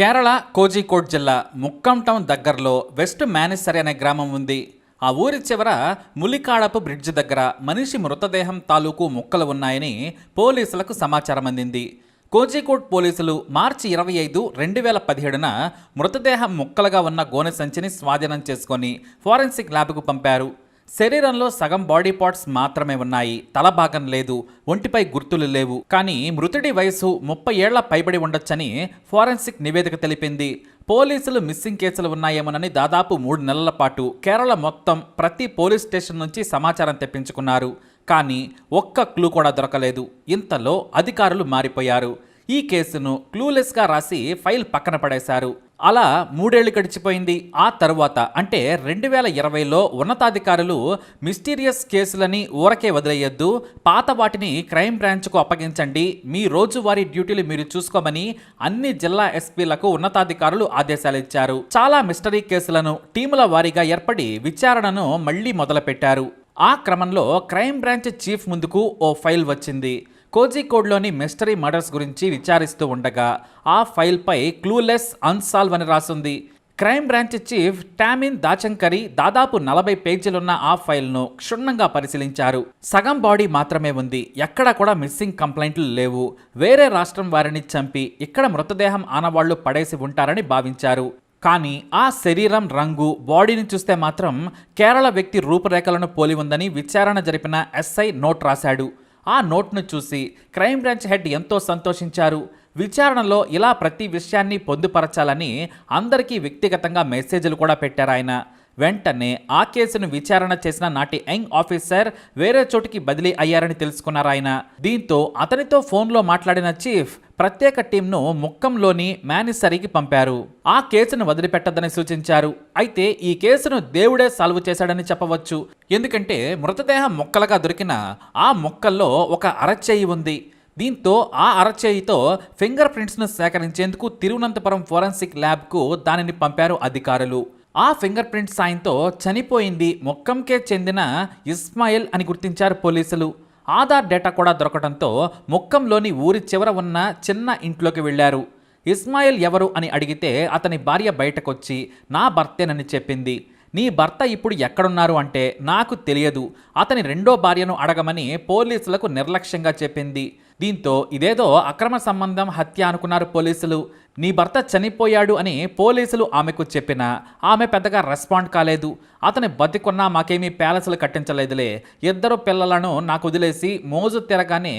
కేరళ కోజికోడ్ జిల్లా ముక్కం టౌన్ దగ్గరలో వెస్ట్ మేనేసరి అనే గ్రామం ఉంది. ఆ ఊరి చివర ములికాడపు బ్రిడ్జ్ దగ్గర మనిషి మృతదేహం తాలూకు ముక్కలు ఉన్నాయని పోలీసులకు సమాచారం అందింది. కోజికోడ్ పోలీసులు మార్చి ఇరవై ఐదు రెండు వేల పదిహేడున మృతదేహం ముక్కలుగా ఉన్న గోనె సంచిని స్వాధీనం చేసుకొని ఫోరెన్సిక్ ల్యాబ్కు పంపారు. శరీరంలో సగం బాడీ పార్ట్స్ మాత్రమే ఉన్నాయి. తల భాగం లేదు. ఒంటిపై గుర్తులు లేవు. కానీ మృతుడి వయసు ముప్పై ఏళ్ళ పైబడి ఉండొచ్చని ఫోరెన్సిక్ నివేదిక తెలిపింది. పోలీసులు మిస్సింగ్ కేసులు ఉన్నాయేమోనని దాదాపు మూడు నెలల పాటు కేరళ మొత్తం ప్రతి పోలీస్ స్టేషన్ నుంచి సమాచారం తెప్పించుకున్నారు. కానీ ఒక్క క్లూ కూడా దొరకలేదు. ఇంతలో అధికారులు మారిపోయారు. ఈ కేసును క్లూలెస్గా రాసి ఫైల్ పక్కన పడేశారు. అలా మూడేళ్ళు గడిచిపోయింది. ఆ తరువాత అంటే రెండు వేల ఇరవైలో ఉన్నతాధికారులు మిస్టీరియస్ కేసులని ఊరకే వదిలేయొద్దు. పాత వాటిని క్రైమ్ బ్రాంచ్కు అప్పగించండి. మీ రోజువారీ డ్యూటీలు మీరు చూసుకోమని అన్ని జిల్లా ఎస్పీలకు ఉన్నతాధికారులు ఆదేశాలు ఇచ్చారు. చాలా మిస్టరీ కేసులను టీముల వారీగా ఏర్పడి విచారణను మళ్ళీ మొదలుపెట్టారు. ఆ క్రమంలో క్రైమ్ బ్రాంచ్ చీఫ్ ముందుకు ఓ ఫైల్ వచ్చింది. కోజికోడ్లోని మిస్టరీ మర్డర్స్ గురించి విచారిస్తూ ఉండగా ఆ ఫైల్పై క్లూలెస్ అన్సాల్వ్ అని రాసుంది. క్రైమ్ బ్రాంచ్ చీఫ్ టామిన్ దాచంకరి దాదాపు నలభై పేజీలున్న ఆ ఫైల్ను క్షుణ్ణంగా పరిశీలించారు. సగం బాడీ మాత్రమే ఉంది. ఎక్కడా కూడా మిస్సింగ్ కంప్లైంట్లు లేవు. వేరే రాష్ట్రం వారిని చంపి ఇక్కడ మృతదేహం ఆనవాళ్ళు పడేసి ఉంటారని భావించారు. కానీ ఆ శరీరం రంగు బాడీని చూస్తే మాత్రం కేరళ వ్యక్తి రూపురేఖలను పోలి ఉందని విచారణ జరిపిన ఎస్ఐ నోట్ రాశాడు. ఆ నోట్ను చూసి క్రైమ్ బ్రాంచ్ హెడ్ ఎంతో సంతోషించారు. విచారణలో ఇలా ప్రతి విషయాన్ని పొందుపరచాలని అందరికీ వ్యక్తిగతంగా మెసేజ్లు కూడా పెట్టారు ఆయన. వెంటనే ఆ కేసును విచారణ చేసిన నాటి యంగ్ ఆఫీసర్ వేరే చోటికి బదిలీ అయ్యారని తెలుసుకున్నారు ఆయన. దీంతో అతనితో ఫోన్లో మాట్లాడిన చీఫ్ ప్రత్యేక టీంను ముక్కంలోని మేనిసరికి పంపారు. ఆ కేసును వదిలిపెట్టద్దని సూచించారు. అయితే ఈ కేసును దేవుడే సాల్వ్ చేశాడని చెప్పవచ్చు. ఎందుకంటే మృతదేహం మొక్కలుగా దొరికిన ఆ మొక్కల్లో ఒక అరచేయి ఉంది. దీంతో ఆ అరచేయితో ఫింగర్ ప్రింట్స్ను సేకరించేందుకు తిరువనంతపురం ఫోరెన్సిక్ ల్యాబ్కు దానిని పంపారు అధికారులు. ఆ ఫింగర్ ప్రింట్ సాయంతో చనిపోయింది మొక్కంకే చెందిన ఇస్మాయిల్ అని గుర్తించారు పోలీసులు. ఆధార్ డేటా కూడా దొరకడంతో మొక్కంలోని ఊరి చివర ఉన్న చిన్న ఇంట్లోకి వెళ్ళారు ఇస్మాయిల్ ఎవరు అని అడిగితే అతని భార్య బయటకొచ్చి నా భర్తేనని చెప్పింది. నీ భర్త ఇప్పుడు ఎక్కడున్నారు అంటే నాకు తెలియదు. అతని రెండో భార్యను అడగమని పోలీసులకు నిర్లక్ష్యంగా చెప్పింది. దీంతో ఇదేదో అక్రమ సంబంధం హత్య అనుకున్నారు పోలీసులు. నీ భర్త చనిపోయాడు అని పోలీసులు ఆమెకు చెప్పినా ఆమె పెద్దగా రెస్పాండ్ కాలేదు. అతని బతికున్నా మాకేమీ ప్యాలెస్లు కట్టించలేదులే. ఇద్దరు పిల్లలను నాకు వదిలేసి మోజు తిరగానే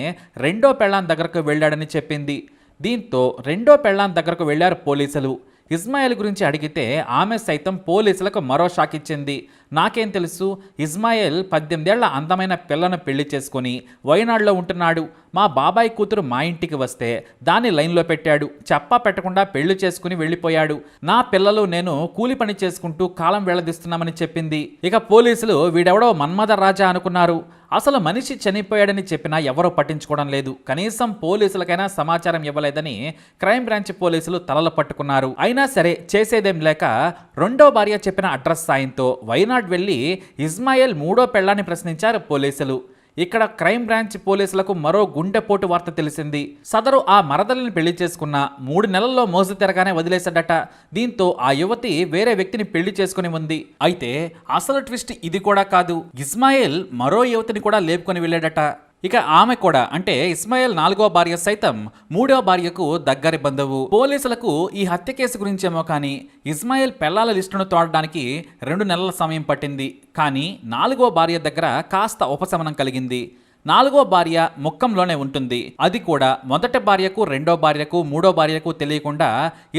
రెండో పెళ్ళాం దగ్గరకు వెళ్ళాడని చెప్పింది. దీంతో రెండో పెళ్ళాం దగ్గరకు వెళ్ళారు పోలీసులు. ఇస్మాయిల్ గురించి అడిగితే ఆమె సైతం పోలీసులకు మరో షాక్ ఇచ్చింది. నాకేం తెలుసు? ఇస్మాయిల్ పద్దెనిమిదేళ్ళ అందమైన పిల్లను పెళ్ళి చేసుకొని వయనాడులో ఉంటున్నాడు. మా బాబాయ్ కూతురు మా ఇంటికి వస్తే దాన్ని లైన్లో పెట్టాడు. చెప్పా పెట్టకుండా పెళ్ళి చేసుకుని వెళ్ళిపోయాడు. నా పిల్లలు నేను కూలి పని చేసుకుంటూ కాలం వెళ్ళదీస్తున్నామని చెప్పింది. ఇక పోలీసులు వీడెవడో మన్మథ రాజా అనుకున్నారు. అసలు మనిషి చనిపోయాడని చెప్పినా ఎవరూ పట్టించుకోవడం లేదు. కనీసం పోలీసులకైనా సమాచారం ఇవ్వలేదని క్రైమ్ బ్రాంచ్ పోలీసులు తలలు పట్టుకున్నారు. అయినా సరే చేసేదేం లేక రెండో భార్య చెప్పిన అడ్రస్ సాయంతో వైనాడ్ వెళ్ళి ఇస్మాయిల్ మూడో పెళ్ళాన్ని ప్రశ్నించారు పోలీసులు. ఇక్కడ క్రైమ్ బ్రాంచ్ పోలీసులకు మరో గుండెపోటు వార్త తెలిసింది. సదరు ఆ మరదలిని పెళ్ళి చేసుకున్న మూడు నెలల్లో మోసు తెరగానే వదిలేశాడట. దీంతో ఆ యువతి వేరే వ్యక్తిని పెళ్ళి చేసుకుని ఉంది. అయితే అసలు ట్విస్ట్ ఇది కూడా కాదు. ఇస్మాయిల్ మరో యువతిని కూడా లేపుకొని వెళ్ళాడట. ఇక ఆమె కూడా అంటే ఇస్మాయిల్ నాలుగో భార్య సైతం మూడో భార్యకు దగ్గరి బంధువు. పోలీసులకు ఈ హత్య కేసు గురించేమో కానీ ఇస్మాయిల్ పెళ్ళాల లిస్టును తోడడానికి రెండు నెలల సమయం పట్టింది. కానీ నాలుగో భార్య దగ్గర కాస్త ఉపశమనం కలిగింది. నాలుగో భార్య ముఖంలోనే ఉంటుంది. అది కూడా మొదటి భార్యకు రెండో భార్యకు మూడో భార్యకు తెలియకుండా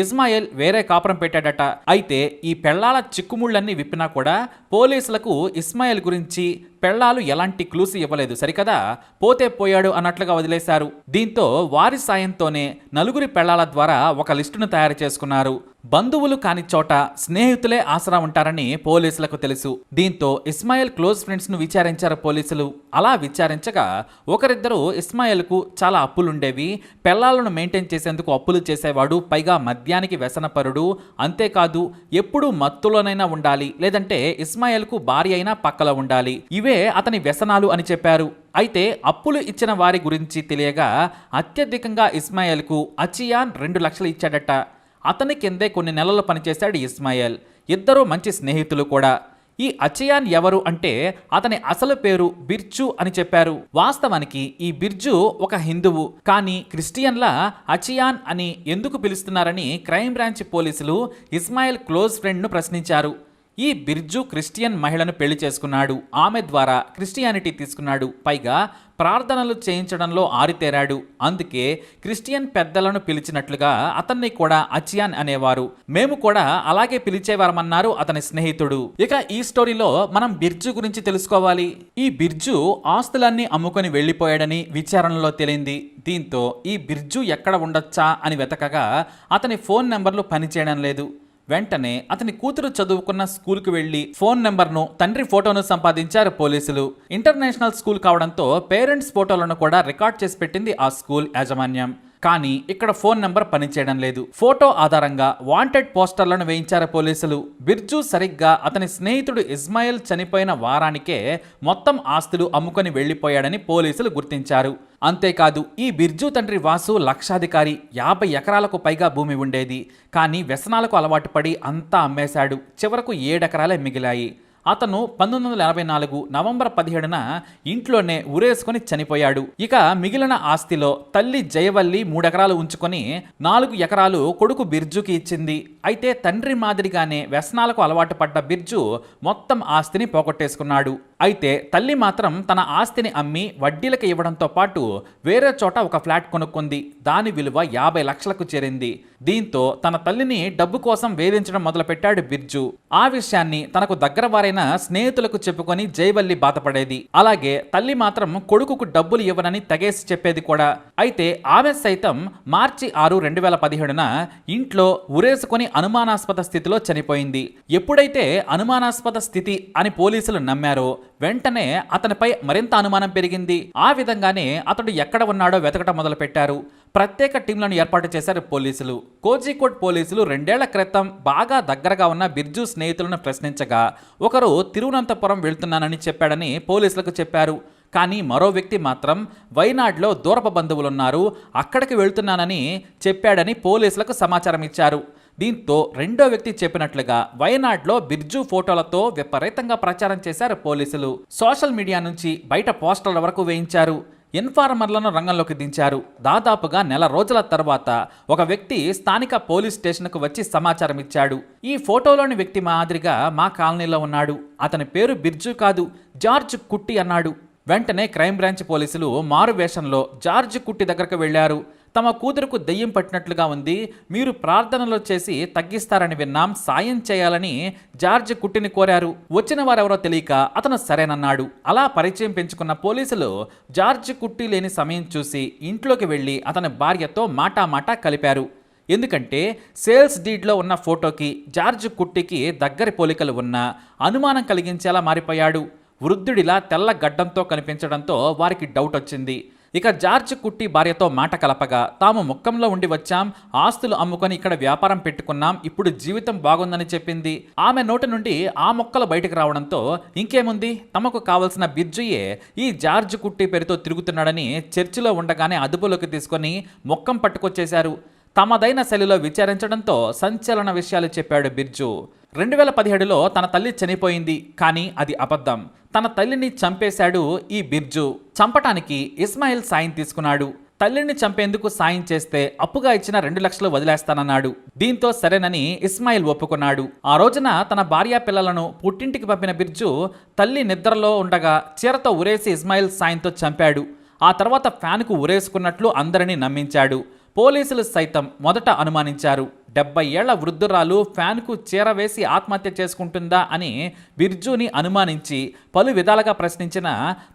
ఇస్మాయిల్ వేరే కాపురం పెట్టాడట. అయితే ఈ పెళ్ళాల చిక్కుముళ్ళన్నీ విప్పినా కూడా పోలీసులకు ఇస్మాయిల్ గురించి పెళ్ళాలు ఎలాంటి క్లూస్ ఇవ్వలేదు. సరికదా? పోతే పోయాడు అన్నట్లుగా వదిలేశారు. దీంతో వారి సాయంతోనే నలుగురి పెళ్ళాల ద్వారా ఒక లిస్టును తయారు చేసుకున్నారు. బంధువులు కాని చోట స్నేహితులే ఆసరా ఉంటారని పోలీసులకు తెలుసు. దీంతో ఇస్మాయిల్ క్లోజ్ ఫ్రెండ్స్ను విచారించారు పోలీసులు. అలా విచారించగా ఒకరిద్దరు ఇస్మాయిల్కు చాలా అప్పులుండేవి. పెళ్ళాలను మెయింటైన్ చేసేందుకు అప్పులు చేసేవాడు పైగా మద్యానికి వ్యసనపరుడు. అంతేకాదు ఎప్పుడూ మత్తులోనైనా ఉండాలి లేదంటే ఇస్మాయిల్కు భార్య అయినా పక్కలో ఉండాలి. ఇవే అతని వ్యసనాలు అని చెప్పారు. అయితే అప్పులు ఇచ్చిన వారి గురించి తెలియగా అత్యధికంగా ఇస్మాయిల్కు అచియాన్ రెండు లక్షలు ఇచ్చాడట. అతని కిందే కొన్ని నెలలు పనిచేశాడు ఇస్మాయిల్. ఇద్దరూ మంచి స్నేహితులు కూడా. ఈ అచయాన్ ఎవరు అంటే అతని అసలు పేరు బిర్జు అని చెప్పారు. వాస్తవానికి ఈ బిర్జు ఒక హిందువు. కానీ క్రిస్టియన్ల అచియాన్ అని ఎందుకు పిలుస్తున్నారని క్రైమ్ బ్రాంచ్ పోలీసులు ఇస్మాయిల్ క్లోజ్ ఫ్రెండ్ను ప్రశ్నించారు. ఈ బిర్జు క్రిస్టియన్ మహిళను పెళ్ళి చేసుకున్నాడు. ఆమె ద్వారా క్రిస్టియానిటీ తీసుకున్నాడు. పైగా ప్రార్థనలు చేయించడంలో ఆరితేరాడు. అందుకే క్రిస్టియన్ పెద్దలను పిలిచినట్లుగా అతన్ని కూడా అచియాన్ అనేవారు. మేము కూడా అలాగే పిలిచేవారమన్నారు అతని స్నేహితుడు. ఇక ఈ స్టోరీలో మనం బిర్జు గురించి తెలుసుకోవాలి. ఈ బిర్జు ఆస్తులన్నీ అమ్ముకొని వెళ్ళిపోయాడని విచారణలో తేలింది. దీంతో ఈ బిర్జు ఎక్కడ ఉండొచ్చా అని వెతకగా అతని ఫోన్ నెంబర్లు పనిచేయడం లేదు. వెంటనే అతని కూతురు చదువుకున్న స్కూల్కి వెళ్ళి ఫోన్ నెంబర్ను తండ్రి ఫోటోను సంపాదించారు పోలీసులు. ఇంటర్నేషనల్ స్కూల్ కావడంతో పేరెంట్స్ ఫోటోలను కూడా రికార్డ్ చేసి పెట్టింది ఆ స్కూల్ యాజమాన్యం. కానీ ఇక్కడ ఫోన్ నెంబర్ పనిచేయడం లేదు. ఫోటో ఆధారంగా వాంటెడ్ పోస్టర్లను వేయించారు పోలీసులు. బిర్జు సరిగ్గా అతని స్నేహితుడు ఇస్మాయిల్ చనిపోయిన వారానికే మొత్తం ఆస్తులు అమ్ముకొని వెళ్ళిపోయాడని పోలీసులు గుర్తించారు. అంతేకాదు ఈ బిర్జు తండ్రి వాసు లక్షాధికారి యాభై ఎకరాలకు పైగా భూమి ఉండేది. కానీ వ్యసనాలకు అలవాటు పడి అంతా అమ్మేశాడు. చివరకు ఏడెకరాలే మిగిలాయి. అతను పంతొమ్మిది వందల ఎనభై నాలుగు నవంబర్ పదిహేడున ఇంట్లోనే ఉరేసుకొని చనిపోయాడు. ఇక మిగిలిన ఆస్తిలో తల్లి జయవల్లి మూడెకరాలు ఉంచుకొని నాలుగు ఎకరాలు కొడుకు బిర్జుకి ఇచ్చింది. అయితే తండ్రి మాదిరిగానే వ్యసనాలకు అలవాటు పడ్డ బిర్జు మొత్తం ఆస్తిని పోగొట్టేసుకున్నాడు. అయితే తల్లి మాత్రం తన ఆస్తిని అమ్మి వడ్డీలకు ఇవ్వడంతో పాటు వేరే చోట ఒక ఫ్లాట్ కొనుక్కుంది. దాని విలువ యాభై లక్షలకు చేరింది. దీంతో తన తల్లిని డబ్బు కోసం వేధించడం మొదలుపెట్టాడు బిర్జు. ఆ విషయాన్ని తనకు దగ్గర వారైన స్నేహితులకు చెప్పుకొని జైవల్లి బాధపడేది. అలాగే తల్లి మాత్రం కొడుకుకు డబ్బులు ఇవ్వనని తెగేసి చెప్పేది కూడా. అయితే ఆమె సైతం మార్చి ఆరు రెండు వేల పదిహేడున ఇంట్లో ఉరేసుకొని అనుమానాస్పద స్థితిలో చనిపోయింది. ఎప్పుడైతే అనుమానాస్పద స్థితి అని పోలీసులు నమ్మారో వెంటనే అతనిపై మరింత అనుమానం పెరిగింది. ఆ విధంగానే అతడు ఎక్కడ ఉన్నాడో వెతకటం మొదలుపెట్టారు. ప్రత్యేక టీంలను ఏర్పాటు చేశారు పోలీసులు. కోజికోడ్ పోలీసులు రెండేళ్ళ క్రితం బాగా దగ్గరగా ఉన్న బిర్జు స్నేహితులను ప్రశ్నించగా ఒకరు తిరువనంతపురం వెళ్తున్నానని చెప్పాడని పోలీసులకు చెప్పారు. కానీ మరో వ్యక్తి మాత్రం వైనాడ్లో దూరపు బంధువులున్నారు అక్కడికి వెళ్తున్నానని చెప్పాడని పోలీసులకు సమాచారం ఇచ్చారు దీంతో రెండో వ్యక్తి చెప్పినట్లుగా వయనాడ్లో బిర్జు ఫోటోలతో విపరీతంగా ప్రచారం చేశారు పోలీసులు. సోషల్ మీడియా నుంచి బయట పోస్టర్ల వరకు వేయించారు. ఇన్ఫార్మర్లను రంగంలోకి దించారు. దాదాపుగా నెల రోజుల తర్వాత ఒక వ్యక్తి స్థానిక పోలీస్ స్టేషన్కు వచ్చి సమాచారం ఇచ్చాడు. ఈ ఫోటోలోని వ్యక్తి మాదిరిగా మా కాలనీలో ఉన్నాడు. అతని పేరు బిర్జు కాదు జార్జ్ కుట్టి అన్నాడు. వెంటనే క్రైమ్ బ్రాంచ్ పోలీసులు మారు వేషంలో జార్జ్ కుట్టి దగ్గరకు వెళ్ళారు తమ కూతురుకు దెయ్యం పట్టినట్లుగా ఉంది. మీరు ప్రార్థనలు చేసి తగ్గిస్తారని విన్నాం. సాయం చేయాలని జార్జ్ కుట్టిని కోరారు. వచ్చిన వారెవరో తెలియక అతను సరేనన్నాడు. అలా పరిచయం పెంచుకున్న పోలీసులు జార్జ్ కుట్టి లేని సమయం చూసి ఇంట్లోకి వెళ్ళి అతని భార్యతో మాటామాటా కలిపారు. ఎందుకంటే సేల్స్ డీడ్లో ఉన్న ఫోటోకి జార్జ్ కుట్టికి దగ్గరి పోలికలు ఉన్నా అనుమానం కలిగించేలా మారిపోయాడు. వృద్ధుడిలా తెల్ల గడ్డంతో కనిపించడంతో వారికి డౌట్ వచ్చింది. ఇక జార్జ్ కుట్టి భార్యతో మాట కలపగా తాము ముక్కంలో ఉండి వచ్చాం ఆస్తులు అమ్ముకొని ఇక్కడ వ్యాపారం పెట్టుకున్నాం ఇప్పుడు జీవితం బాగుందని చెప్పింది. ఆమె నోటి నుండి ఆ మొక్కలు బయటకు రావడంతో ఇంకేముంది? తమకు కావలసిన బిర్జుయే ఈ జార్జ్ కుట్టి పేరుతో తిరుగుతున్నాడని చర్చిలో ఉండగానే అదుపులోకి తీసుకొని మొక్కం పట్టుకొచ్చేశారు. తమదైన శైలిలో విచారించడంతో సంచలన విషయాలు చెప్పాడు బిర్జు రెండు వేల పదిహేడులో తన తల్లి చనిపోయింది కానీ అది అబద్ధం. తన తల్లిని చంపేశాడు ఈ బిర్జు. చంపటానికి ఇస్మాయిల్ సాయం తీసుకున్నాడు. తల్లిని చంపేందుకు సాయం చేస్తే అప్పుగా ఇచ్చిన రెండు లక్షలు వదిలేస్తానన్నాడు. దీంతో సరేనని ఇస్మాయిల్ ఒప్పుకున్నాడు. ఆ రోజున తన భార్యా పిల్లలను పుట్టింటికి పంపిన బిర్జు తల్లి నిద్రలో ఉండగా చీరతో ఉరేసి ఇస్మాయిల్ సాయంతో చంపాడు. ఆ తర్వాత ఫ్యాన్కు ఉరేసుకున్నట్లు అందరినీ నమ్మించాడు. పోలీసులు సైతం మొదట అనుమానించారు. డెబ్బై ఏళ్ళ వృద్ధురాలు ఫ్యాన్కు చీరవేసి ఆత్మహత్య చేసుకుంటుందా అని బిర్జుని అనుమానించి పలు విధాలుగా ప్రశ్నించిన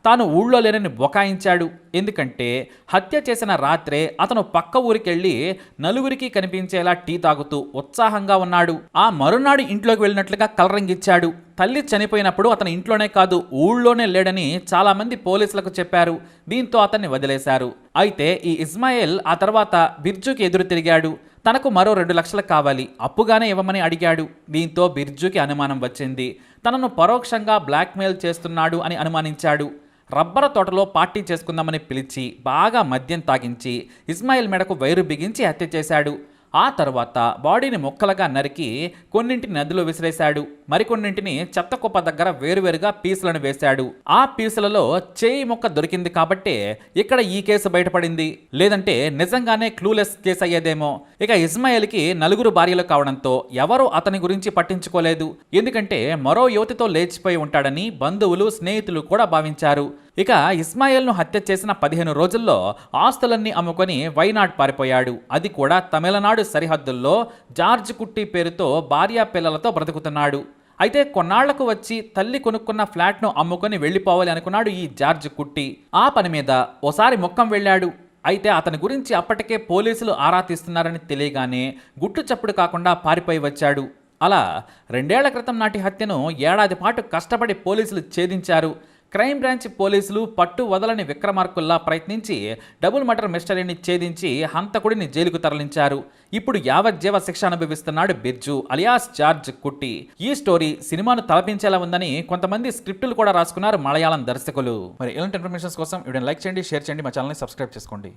తాను ఊళ్ళో లేనని బొకాయించాడు. ఎందుకంటే హత్య చేసిన రాత్రే అతను పక్క ఊరికెళ్ళి నలుగురికి కనిపించేలా టీ తాగుతూ ఉత్సాహంగా ఉన్నాడు. ఆ మరునాడు ఇంట్లోకి వెళ్ళినట్లుగా కలరంగిచ్చాడు తల్లి చనిపోయినప్పుడు అతను ఇంట్లోనే కాదు ఊళ్ళోనే లేడని చాలామంది పోలీసులకు చెప్పారు. దీంతో అతన్ని వదిలేశారు. అయితే ఈ ఇస్మాయిల్ ఆ తర్వాత బిర్జుకి ఎదురు తిరిగాడు. తనకు మరో రెండు లక్షలు కావాలి. అప్పుగానే ఇవ్వమని అడిగాడు. దీంతో బిర్జుకి అనుమానం వచ్చింది. తనను పరోక్షంగా బ్లాక్మెయిల్ చేస్తున్నాడు అని అనుమానించాడు. రబ్బర తోటలో పార్టీ చేసుకుందామని పిలిచి బాగా మద్యం తాగించి ఇస్మాయిల్ మెడకు వైరు బిగించి హత్య చేశాడు. ఆ తర్వాత బాడీని ముక్కలుగా నరికి కొన్నింటిని నదిలో విసిరేశాడు. మరికొన్నింటిని చెత్త కుప్ప దగ్గర వేరువేరుగా పీసులను వేశాడు. ఆ పీసులలో చేయి ముక్క దొరికింది కాబట్టే ఇక్కడ ఈ కేసు బయటపడింది. లేదంటే నిజంగానే క్లూలెస్ కేసు అయ్యేదేమో. ఇక ఇస్మాయిల్కి నలుగురు భార్యలు కావడంతో ఎవరూ అతని గురించి పట్టించుకోలేదు. ఎందుకంటే మరో యువతితో లేచిపోయి ఉంటాడని బంధువులు స్నేహితులు కూడా భావించారు. ఇక ఇస్మాయిల్ను హత్య చేసిన పదిహేను రోజుల్లో ఆస్తులన్నీ అమ్ముకొని వైనాడ్ పారిపోయాడు. అది కూడా తమిళనాడు సరిహద్దుల్లో జార్జ్ కుట్టి పేరుతో భార్యా పిల్లలతో బ్రతుకుతున్నాడు. అయితే కొన్నాళ్ళకు వచ్చి తల్లి కొనుక్కున్న ఫ్లాట్ను అమ్ముకొని వెళ్ళిపోవాలి అనుకున్నాడు ఈ జార్జ్ కుట్టి. ఆ పని మీద ఓసారి ముక్కం వెళ్ళాడు. అయితే అతని గురించి అప్పటికే పోలీసులు ఆరా తీస్తున్నారని తెలియగానే గుట్టు చప్పుడు కాకుండా పారిపోయి వచ్చాడు. అలా రెండేళ్ళ క్రితం నాటి హత్యను ఏడాది పాటు కష్టపడి పోలీసులు ఛేదించారు. క్రైమ్ బ్రాంచ్ పోలీసులు పట్టు వదలని విక్రమార్కుల్లా ప్రయత్నించి డబుల్ మర్డర్ మిస్టరీని ఛేదించి హంతకుడిని జైలుకు తరలించారు. ఇప్పుడు యావజ్జీవ శిక్ష అనుభవిస్తున్నాడు బిర్జు అలియాస్ జార్జ్ కుట్టి. ఈ స్టోరీ సినిమాను తలపించేలా ఉందని కొంతమంది స్క్రిప్టులు కూడా రాసుకున్నారు మలయాళం దర్శకులు. మరి ఇలాంటి ఇన్ఫర్మేషన్స్ కోసం వీడియో లైక్ చేయండి షేర్ చేయండి మా ఛానల్ని సబ్స్క్రైబ్ చేసుకోండి.